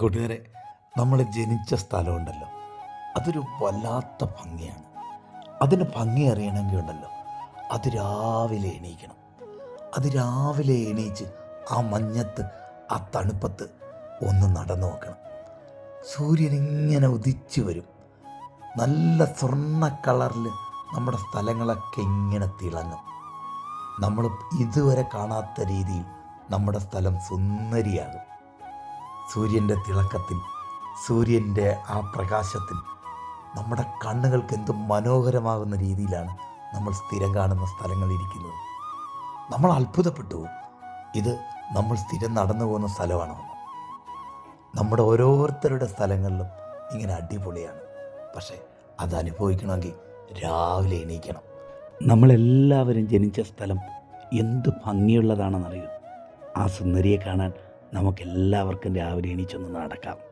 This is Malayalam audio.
കൂട്ടുകാരെ നമ്മൾ ജനിച്ച സ്ഥലമുണ്ടല്ലോ. അതൊരു വല്ലാത്ത ഭംഗിയാണ്. അതിന് ഭംഗി അറിയണമെങ്കിൽ ഉണ്ടല്ലോ അത് രാവിലെ എണീക്കണം. അത് രാവിലെ എണീച്ച് ആ മഞ്ഞത്ത് ആ തണുപ്പത്ത് ഒന്ന് നടന്നു നോക്കണം. സൂര്യൻ ഇങ്ങനെ ഉദിച്ചു വരും. നല്ല സ്വർണ കളറിൽ നമ്മുടെ സ്ഥലങ്ങളൊക്കെ ഇങ്ങനെ തിളങ്ങും. നമ്മൾ ഇതുവരെ കാണാത്ത രീതിയിൽ നമ്മുടെ സ്ഥലം സുന്ദരിയാകും. സൂര്യന്റെ തിളക്കത്തിൽ സൂര്യന്റെ ആ പ്രകാശത്തിൽ നമ്മുടെ കണ്ണുകൾക്ക് എന്ത് മനോഹരമാകുന്ന രീതിയിലാണ് നമ്മൾ സ്ഥിരം കാണുന്ന സ്ഥലങ്ങളിരിക്കുന്നത് നമ്മൾ അത്ഭുതപ്പെട്ടു. ഇത് നമ്മൾ സ്ഥിരം നടന്നു പോകുന്ന സ്ഥലമാണോ. നമ്മുടെ ഓരോരുത്തരുടെ സ്ഥലങ്ങളിലും ഇങ്ങനെ അടിപൊളിയാണ്. പക്ഷേ അത് അനുഭവിക്കണമെങ്കിൽ രാവിലെ എണീക്കണം. നമ്മളെല്ലാവരും ജനിച്ച സ്ഥലം എന്ത് ഭംഗിയുള്ളതാണെന്നറിയൂ. ആ സുന്ദരിയെ കാണാൻ നമുക്കെല്ലാവർക്കും രാവിലെ എണീച്ചൊന്ന് നടക്കാം.